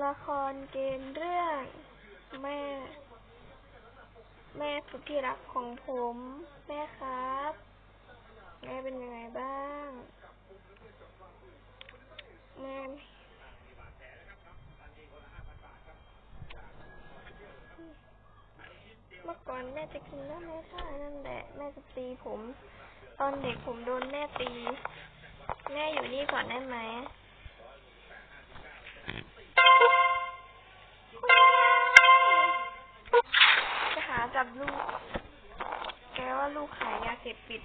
ละครเกณฑ์เรื่องแม่ แม่สุดที่รักของผม แม่ครับ แม่เป็นยังไงบ้าง แม่เมื่อก่อนแม่จะกินแล้วแม่ท่านั่นแหละแม่จะตีผม ตอนเด็กผมโดนแม่ตี แม่อยู่นี่ก่อนได้ไหม กับลูก แกว่าลูกขายยาเสพติด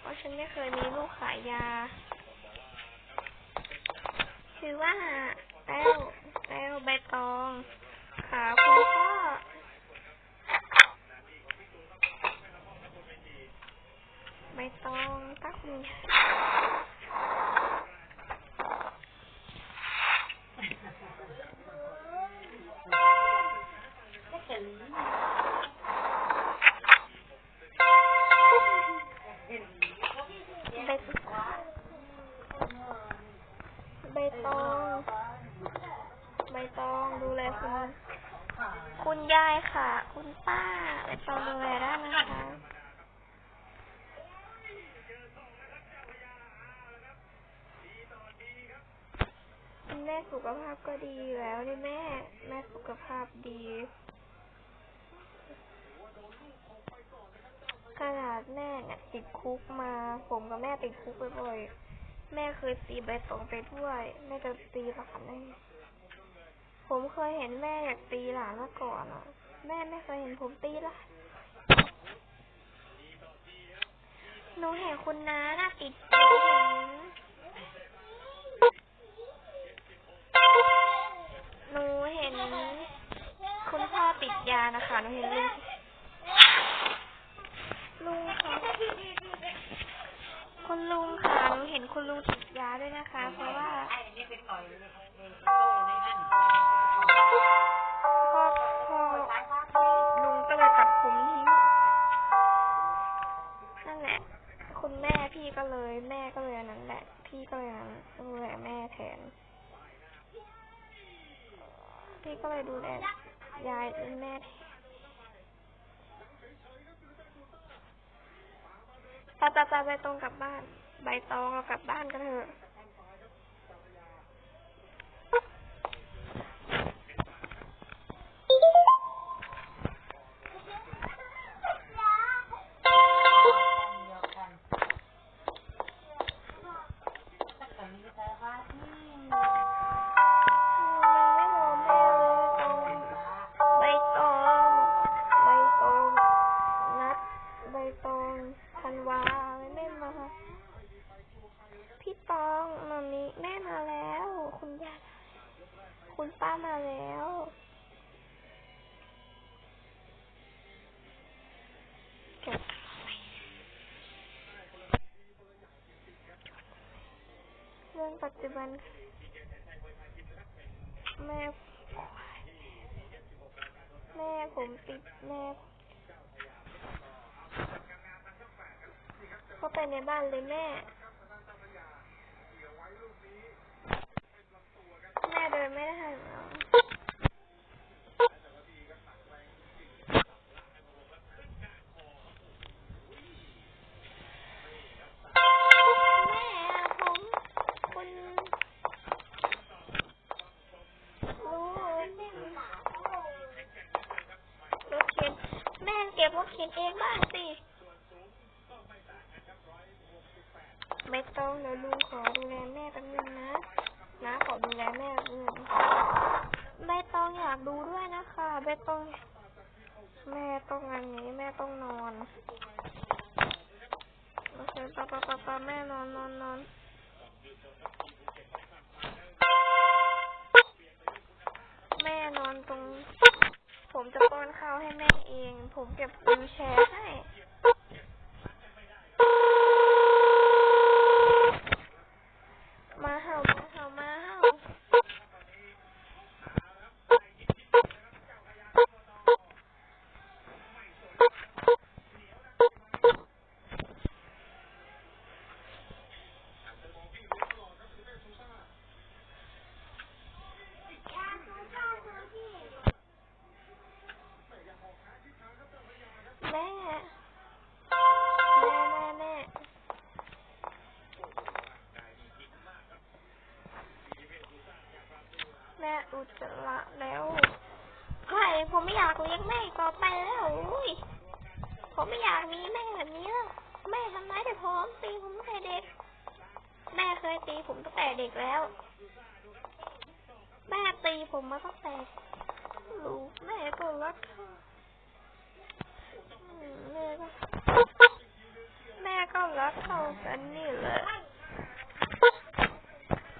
เพราะฉันไม่เคยมีลูกขายยา คือว่าแต้วแต้วใบตองขาคุณพ่อใบตองตักมี องดูแลได้นะคะแม่สุขภาพก็ดีแล้วนี่แม่ แม่สุขภาพดี ขนาดแม่เนี่ยติดคุกมา ผมกับแม่ติดคุกบ่อยๆแม่เคยตีใบตองไปด้วย แม่จะตีหลานได้ผมเคยเห็นแม่อยากตีหลานมาก่อนอะ แม่ไม่เคยเห็นผมตีหลาน หนูเห็นคุณน้าน่ะติดหนูเห็นหนูเห็น คุณพ่อติดยานะคะ หนูเห็นลุงลุงคะคุณลุงค่ะ หนูเห็นคุณลุงติดยาด้วยนะคะ เพราะว่า ไอ้นี่ไปต่อยในโต้ในนั่น ม่พี่ก็เลย แม่ก็เลยอันนั้นแหละ พี่ก็เลยนั้นดูแลแม่แทน พี่ก็เลยดูแลยายและแม่แทนไปไปไปใบตองกลับบ้าน ใบตองเรากลับบ้านกันเถอะ ปัจจุบัน แม่ แม่ผมติดแม่เข้าไปในบ้านเลยแม่ แม่เดินไม่ได้หรอ แม่ต้อง แม่ต้องอันนี้แม่ต้องนอนโอเคปะปะปะปะแม่นอนนอนนอนแม่นอนตรง ผมจะป้อนข้าวให้แม่เอง ผมเก็บวิวแชร์ให้ มาเห่ามาเห่ามาเห่า อุจจาระแล้วไม่ผมไม่อยากเลี้ยงแม่อีกต่อไปแล้วอุ้ยผมไม่อยากมีแม่แบบนี้แล้วแม่ทำร้ายแต่ผมตีผมตั้งแต่เด็ก แม่เค ยตีผมตั้งแต่เด็กแล้ว แม่ตีผมมาตั้งแต่ลูกแม่ก็รักเขาแม่ก็แม่ก็รักเท่ากันนี่แหละ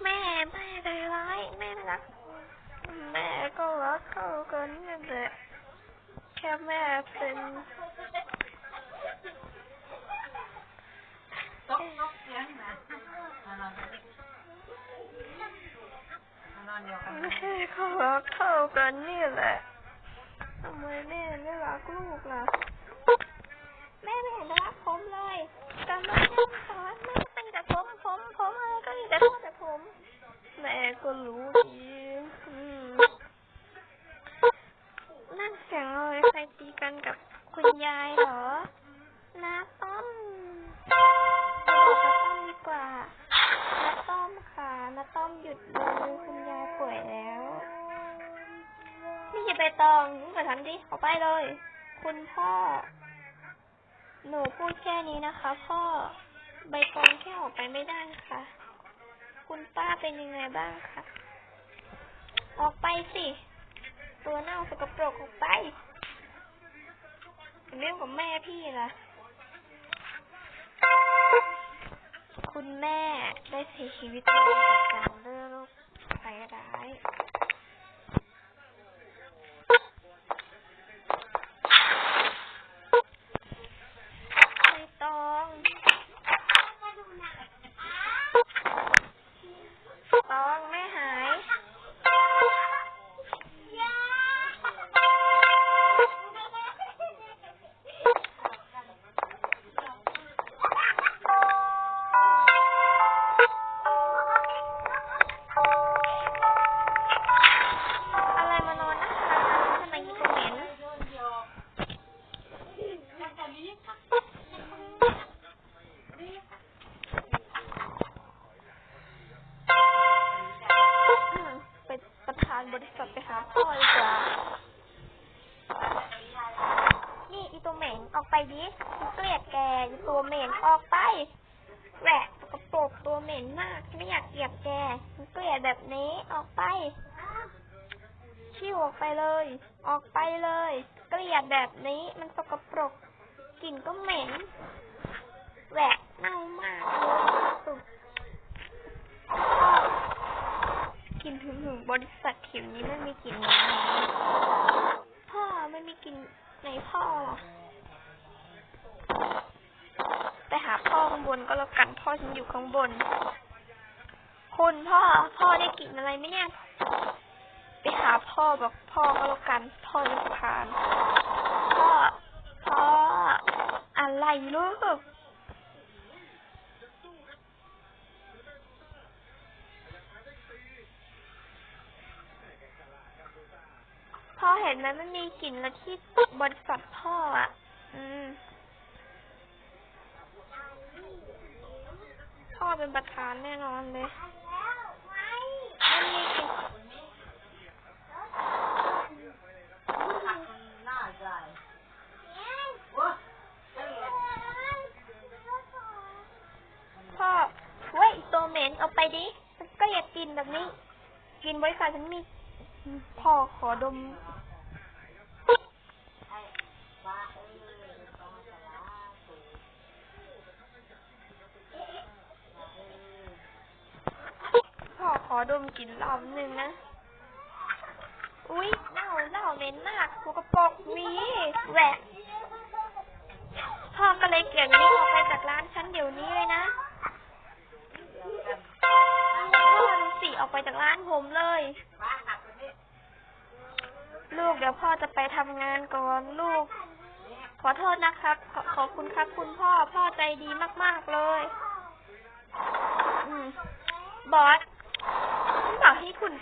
แม่แม่ใจร้ายแม่ไม่รัก แม่ก็รักเท่ากันนี่แหละ แค่แม่เป็น ตกตกเสียงนะมานอนกันดิมานอนเดียวกัน แม่ก็รักเท่ากันนี่แหละทำไม แม่ไม่รักลูกล่ะ แม่ไม่เห็นรักผมเลยแต่แม่ไม่สอนแม่ตีแต่ผม ผม ผมอะไรก็มีแต่โทษแต่ผม แม่ก็รู้ดีนั่นเสียงอะไรใครตีกันกับคุณยายเหรอน้าต้อมไปบอกน้าต้อมดีกว่าน้าต้อมค่ะน้าต้อมหยุดดูคุณยายป่วยแล้ว นี่อย่าไปตองนี่มาทำดิออกไปเลย คุณพ่อ หนูพูดแค่นี้นะคะ พ่อ ใบตองแค่ออกไปไม่ได้ค่ะ คุณป้าเป็นยังไงบ้างคะ ออกไปสิ ตัวเน่าสกปรกออกไปเรื่องกับแม่พี่ล่ะ คุณแม่ได้เสียชีวิตลงจากการเลือดโรคไตร้าย ตัวเหม็นออกไปแหวะสกปรกตัวเหม็นมาก ไม่อยากเกลียดแกฉันเกลียดแบบนี้ออกไปชิวออกไปเลย ออกไปเลย เกลียดแบบนี้มันสกปรกกลิ่นก็เหม็นแหวะเน่ามากเลยสุดพ่อกลิ่นถึงถึงบริษัทผิวนี้ไม่มีกลิ่นพ่อไม่มีกลิ่นในพ่อหรอ ไปหาพ่อข้างบนก็แล้วกันพ่อฉันอยู่ข้างบน คุณพ่อพ่อได้กลิ่นอะไรไหมเนี่ย ไปหาพ่อบอกพ่อก็แล้วกัน พ่อจะผ่าน พ่อ พ่อ อะไรลูกพ่อเห็นไหมมันมีกลิ่นแล้วที่บริษัทพ่ออะ อืม พ่อเป็นประธานแน่นอนเลยมันมีกลิ่นพ่อเว้ยตัวเหม็นเอาไปดิก็อยากกินแบบนี้ กินบริษัทฉันมีพ่อขอดม ดมกลิ่นเหล้าหนึ่งนะ อุ๊ยเหล้าเหล้าเหม็นมากกูกระปรกมีแหวะพ่อก็เลยเกี่ยวนี้ออกไปจากร้านฉันเดี๋ยวนี้เลยนะพ่อดูสิออกไปจากร้านผมเลย ลูกเดี๋ยวพ่อจะไปทำงานก่อนลูก ขอโทษนะครับ ขอขอบคุณครับคุณพ่อ พ่อใจดีมาก ๆ เลยอบอส นบอกให้คุณ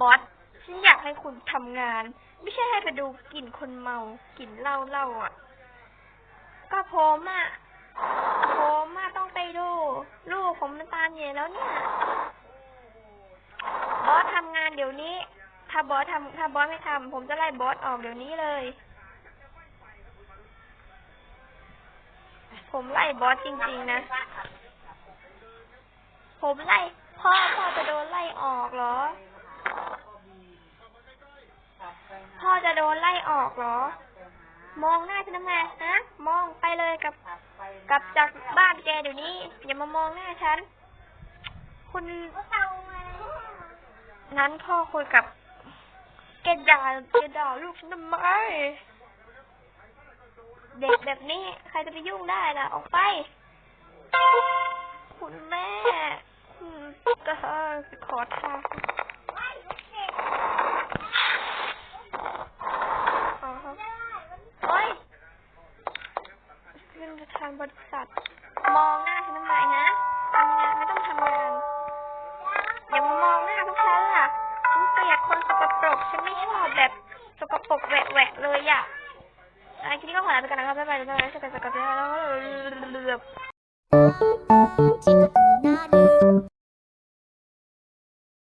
บอสฉันอยากให้คุณทำงาน ไม่ใช่ให้ไปดูกลิ่นคนเมากลิ่นเหล้าเหล้าอะ ก็ผมอะผมอะต้องไปดู ลูกผมมันตามใหญ่แล้วเนี่ยบอสทำงานเดี๋ยวนี้ ถ้าบอสทำถ้าบอสไม่ทำผมจะไล่บอสออกเดี๋ยวนี้เลย ผมไล่บอสจริง ๆ นะ ผมไล่ พ่อพ่อจะโดนไล่ออกเหรอ พ่อจะโดนไล่ออกเหรอ มองหน้าฉันทำไมฮะ มองไปเลยกับกับจากบ้านแกเดี๋ยวนี้ อย่ามามองหน้าฉัน คุณนั้นพ่อคุยกับ แกด่าแกด่าลูกฉันทำไมเด็กแบบนี้ ใครจะไปยุ่งได้ล่ะ ออกไป คุณแม่ ก็ขอทางโอ้ยเป็นปะธาบริษัท มองหน้าฉันทำไมนะทำงานไม่ต้องทำงาน อย่ามามองหน้าพวกฉันล่ะฉันเกลียดคนสกปรกฉันไม่ชอบแบบสกปรกแหวกเลยอะไอ้ที่นี่ก็ขอลาไปกันนะครับบ๊ายบายบ๊ายบายจะเป็นสกปรกแล้วเรือ